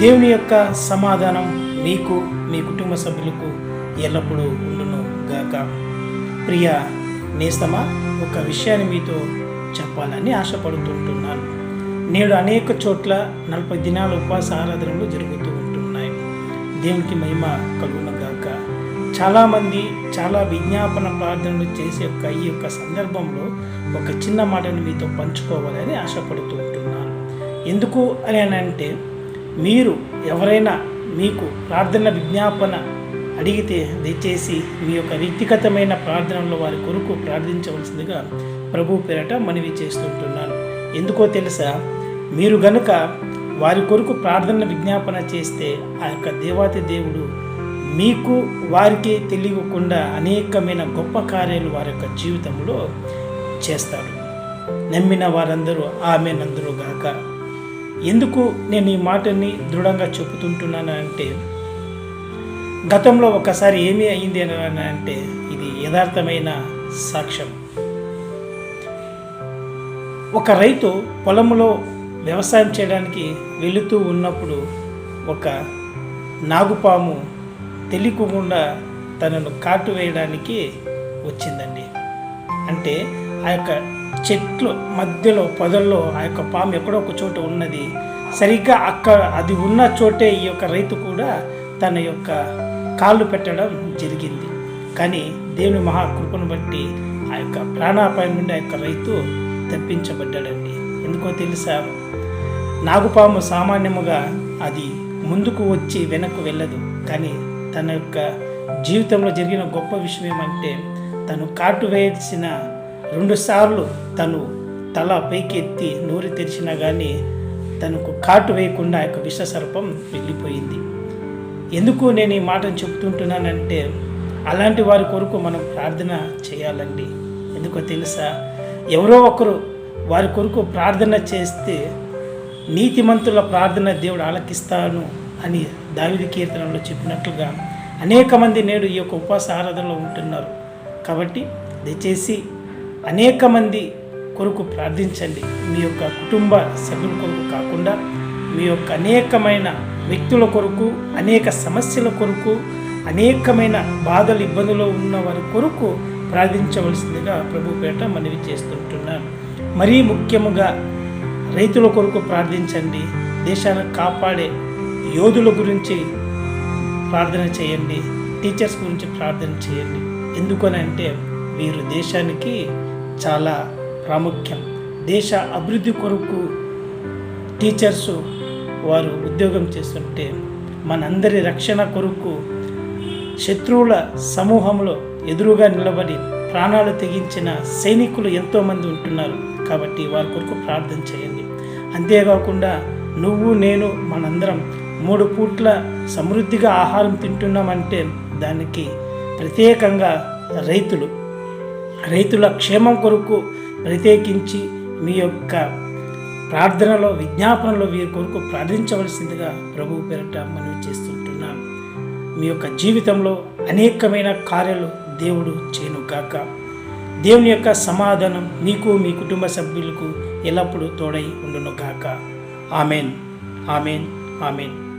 దేవుని యొక్క సమాధానం మీకు మీ కుటుంబ సభ్యులకు ఎల్లప్పుడూ ఉండును గాక. ప్రియ నేస్తమా ఒక విషయాన్ని మీతో చెప్పాలని ఆశపడుతుంటున్నాను నేడు అనేక చోట్ల నలభై దినాల ఉపవాస ఆరాధనలు జరుగుతూ ఉంటున్నాయి. దేవునికి మహిమ కలుగును గాక. చాలామంది చాలా విజ్ఞాపన ప్రార్థనలు చేసే యొక్క ఈ యొక్క సందర్భంలో ఒక చిన్న మాటను మీతో పంచుకోవాలని ఆశపడుతూ ఉంటున్నాను. ఎందుకు అని అని అంటే మీరు ఎవరైనా మీకు ప్రార్థన విజ్ఞాపన అడిగితే దయచేసి మీ యొక్క వ్యక్తిగతమైన ప్రార్థనలో వారి కొరకు ప్రార్థించవలసిందిగా ప్రభు పేరట మనవి చేస్తుంటున్నాను. ఎందుకో తెలుసా? మీరు గనుక వారి కొరకు ప్రార్థన విజ్ఞాపన చేస్తే ఆ యొక్క దేవాతి దేవుడు మీకు వారికి తెలియకుండా అనేకమైన గొప్ప కార్యాలు వారి యొక్క జీవితంలో చేస్తాడు. నమ్మిన వారందరూ ఆమెనందరూ గాక ఎందుకు నేను ఈ మాటని దృఢంగా చెబుతుంటున్నాను అంటే గతంలో ఒకసారి ఏమీ అయింది అని అంటే ఇది యథార్థమైన సాక్ష్యం. ఒక రైతు పొలంలో వ్యవసాయం చేయడానికి వెళుతూ ఉన్నప్పుడు ఒక నాగుపాము తెలియకుండా తనను కాటు వేయడానికి వచ్చిందండి. అంటే ఆ యొక్క చెట్లు మధ్యలో పొదల్లో ఆ యొక్క పాము ఎక్కడో ఒక చోట ఉన్నది. సరిగ్గా అక్కడ అది ఉన్న చోటే ఈ యొక్క రైతు కూడా తన యొక్క కాళ్ళు పెట్టడం జరిగింది. కానీ దేవుని మహాకృపను బట్టి ఆ యొక్క ప్రాణాపాయం నుండి ఆ యొక్క రైతు తప్పించబడ్డాడండి. ఎందుకో తెలుసా? నాగుపాము సామాన్యముగా అది ముందుకు వచ్చి వెనక్కు వెళ్ళదు. కానీ తన యొక్క జీవితంలో జరిగిన గొప్ప విషయం ఏమంటే తను కాటు వేసిన రెండుసార్లు తను తల పైకెత్తి నూరి తెరిచినా కానీ తనకు కాటు వేయకుండా యొక్క యొక్క విషసర్పం వెళ్ళిపోయింది. ఎందుకు నేను ఈ మాటను చెప్తుంటున్నానంటే అలాంటి వారి కొరకు మనం ప్రార్థన చేయాలండి. ఎందుకో తెలుసా? ఎవరో ఒకరు వారి కొరకు ప్రార్థన చేస్తే నీతిమంతుల ప్రార్థన దేవుడు ఆలకిస్తాను అని దావిది కీర్తనలో చెప్పినట్లుగా అనేక మంది నేడు ఈ యొక్క ఉపవాస ఆరాధనలో ఉంటున్నారు. కాబట్టి దయచేసి అనేక మంది కొరకు ప్రార్థించండి. మీ యొక్క కుటుంబ సభ్యుల కొరకు కాకుండా మీ యొక్క అనేకమైన వ్యక్తుల కొరకు అనేక సమస్యల కొరకు అనేకమైన బాధలు ఇబ్బందులు ఉన్న వారి కొరకు ప్రార్థించవలసిందిగా ప్రభు పేట మనవి చేస్తుంటున్నాను. మరీ ముఖ్యముగా రైతుల కొరకు ప్రార్థించండి. దేశాన్ని కాపాడే యోధుల గురించి ప్రార్థన చేయండి. టీచర్స్ గురించి ప్రార్థన చేయండి. ఎందుకనంటే వీరు దేశానికి చాలా ప్రాముఖ్యం. దేశ అభివృద్ధి కొరకు టీచర్సు వారు ఉద్యోగం చేస్తుంటే మనందరి రక్షణ కొరకు శత్రువుల సమూహంలో ఎదురుగా నిలబడి ప్రాణాలు తెగించిన సైనికులు ఎంతోమంది ఉంటున్నారు. కాబట్టి వారి కొరకు ప్రార్థన చేయండి. అంతేకాకుండా నువ్వు నేను మనందరం మూడు పూట్ల సమృద్ధిగా ఆహారం తింటున్నామంటే దానికి ప్రత్యేకంగా రైతులు రైతుల క్షేమం కొరకు ప్రత్యేకించి మీ యొక్క ప్రార్థనలో విజ్ఞాపనలో వీరి కొరకు ప్రార్థించవలసిందిగా ప్రభు పేరట మనవి చేస్తుంటున్నాను మీ యొక్క జీవితంలో అనేకమైన కార్యాలు దేవుడు చేయను కాక దేవుని యొక్క సమాధానం మీకు మీ కుటుంబ సభ్యులకు ఎల్లప్పుడూ తోడై ఉండును కాక ఆమెన్. ఆమెన్. ఆమెన్.